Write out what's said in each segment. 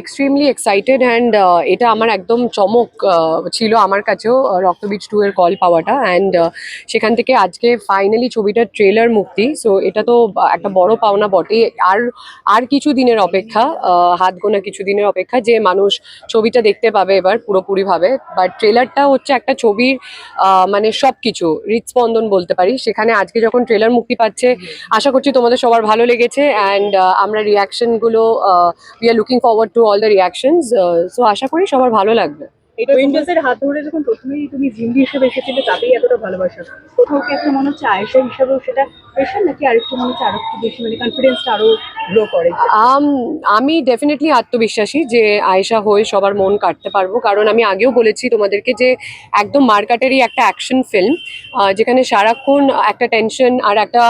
Extremely excited and এটা আমার একদম চমক ছিল আমার কাছেও রক্তবীজ টু এর কল পাওয়াটা অ্যান্ড সেখান থেকে আজকে ফাইনালি ছবিটার ট্রেলার মুক্তি। সো এটা তো একটা বড় পাওনা বটে আর আর কিছু দিনের অপেক্ষা হাত গোনা কিছু দিনের অপেক্ষা যে মানুষ ছবিটা দেখতে পাবে এবার পুরোপুরিভাবে। বাট ট্রেলারটা হচ্ছে একটা ছবির মানে সব কিছু হৃদস্পন্দন বলতে পারি। সেখানে আজকে যখন ট্রেলার মুক্তি পাচ্ছে, আশা করছি তোমাদের সবার ভালো লেগেছে অ্যান্ড আমরা রিয়াকশনগুলো we are looking forward to all the reactions so আশা করি সবার ভালো লাগবে। এটা উইন্ডোজের হাত ধরে যখন প্রথমেই তুমি জিম্বি হিসেবে এসেছিলে তাতেই এতটা ভালোবাসা। কোথাও কি একটা মনে হচ্ছে আয়েশা হিসেবেও সেটা প্রেশার নাকি আরেকটু মনে হচ্ছে আরও একটু বেশি? মানে কনফিডেন্সটা আরও গ্রো করে। আমি ডেফিনেটলি আত্মবিশ্বাসী যে আয়েশা হয়ে সবার মন কাটতে পারব। কারণ আমি আগেও বলেছি তোমাদেরকে যে একদম মার্কাটেরই একটা অ্যাকশন ফিল্ম যেখানে সারাক্ষণ একটা টেনশন আর একটা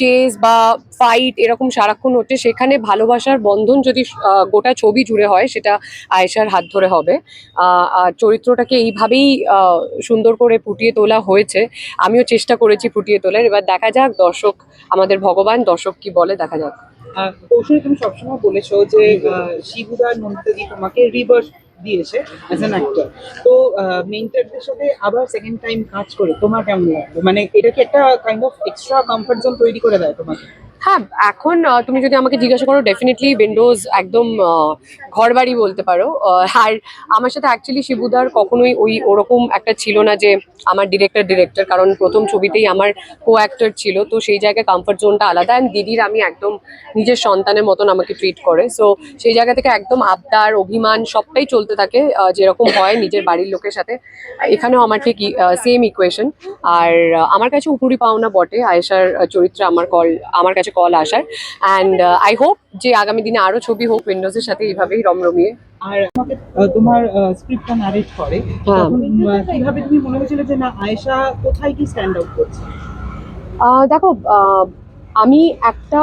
চেস বা ফাইট এরকম সারাক্ষণ হচ্ছে, সেখানে ভালোবাসার বন্ধন যদি গোটা ছবি জুড়ে হয়, সেটা আয়েশার হাত ধরে হবে। আর চরিত্রটাকে এইভাবেই সুন্দর করে ফুটিয়ে তোলা হয়েছে। আমিও চেষ্টা করেছি ফুটিয়ে তোলার। এবার দেখা যাক, দর্শক, আমাদের ভগবান, দর্শক কি বলে, দেখা যাক। কৌশলী তুমি সবসময় বলেছ যে শিবুদার নন্দিতাদি তোমাকে রিভার্স দিয়েছে অ্যাজ অ্যান অ্যাক্টর তো মেন্টারদের সাথে আবার সেকেন্ড টাইম কাজ করে, তোমার কেমন লাগল? মানে এটা কি একটা kind of extra comfort zone তৈরি করে দেয় তোমাকে? হ্যাঁ এখন তুমি যদি আমাকে জিজ্ঞাসা করো ডেফিনেটলি উইন্ডোজ একদম ঘর বাড়ি বলতে পারো। আর আমার সাথে অ্যাকচুয়ালি শিবুদার কখনোই ওই ওরকম একটা ছিল না যে আমার ডিরেক্টর ডিরেক্টর কারণ প্রথম ছবিতেই আমার কো অ্যাক্টর ছিল। তো সেই জায়গায় কমফর্ট জোনটা আলাদা অ্যান্ড দিদির আমি একদম নিজের সন্তানের মতন আমাকে ট্রিট করে। সো সেই জায়গা থেকে একদম আবদার, অভিমান সবটাই চলতে থাকে যেরকম হয় নিজের বাড়ির লোকের সাথে। এখানেও আমার ঠিক সেম ইকুয়েশন আর আমার কাছে উপরি পাওনা বটে। আয়েশার চরিত্রে আমার কল আমার কাছে কল আসার অ্যান্ড আই হোপ যে আগামী দিনে আরও ছবি হোক উইন্ডোজের সাথে এইভাবেই রমরমিয়ে। আর তোমার স্ক্রিপ্টটা নারেট করে। হ্যাঁ। কীভাবে তুমি মনে হয়েছিল যে না আয়েশা কোথায় কি স্ট্যান্ড আউট করছে? দেখো আমি একটা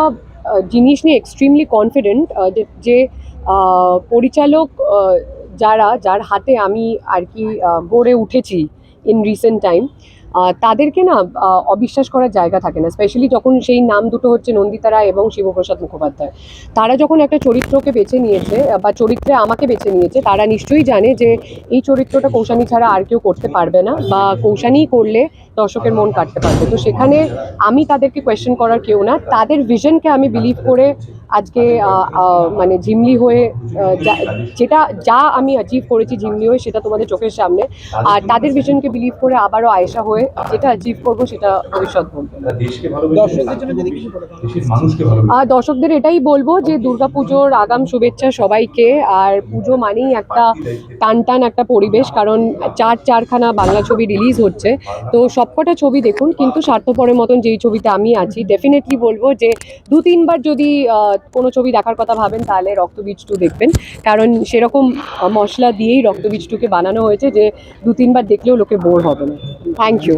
জিনিস নিয়ে এক্সট্রিমলি কনফিডেন্ট যে আহ, পরিচালক যারা যার হাতে আমি আর কি গড়ে উঠেছি ইন রিসেন্ট টাইম তাদেরকে না অবিশ্বাস করার জায়গা থাকে না স্পেশালি যখন সেই নাম দুটো হচ্ছে নন্দিতা রায় এবং শিবপ্রসাদ মুখোপাধ্যায়। তারা যখন একটা চরিত্রকে বেছে নিয়েছে, বা চরিত্রে আমাকে বেছে নিয়েছে, তারা নিশ্চয়ই জানে যে এই চরিত্রটা কৌশানি ছাড়া আর কেউ করতে পারবে না, বা কৌশানী করলে দর্শকের মন কাটতে পারবে। তো সেখানে আমি তাদেরকে কোয়েশ্চেন করার কেউ না, তাদের ভিশনকে আমি বিলিভ করে আজকে মানে ঝিমলি হয়ে যা- যেটা যা আমি অ্যাচিভ করেছি ঝিমলি হয়ে সেটা তোমাদের চোখের সামনে। আর তাদের ভিশনকে বিলিভ করে আবারও আয়েশা হয়ে যেটা অ্যাচিভ করব সেটা ভবিষ্যৎ বলবে। আর দর্শকদের এটাই বলব যে দুর্গাপুজোর আগাম শুভেচ্ছা সবাইকে। আর পুজো মানেই একটা টান টান একটা পরিবেশ কারণ চার চারখানা বাংলা ছবি রিলিজ হচ্ছে। তো সবকটা ছবি দেখুন কিন্তু স্বার্থপরের মতন যেই ছবিতে আমি আছি ডেফিনেটলি বলব যে দু তিনবার যদি কোনো ছবি দেখার কথা ভাবেন, তাহলে রক্তবীজ টু দেখবেন। কারণ সেরকম মশলা দিয়েই রক্তবীজ টুকে বানানো হয়েছে যে দু তিনবার দেখলেও লোকে বোর হবে না। Thank you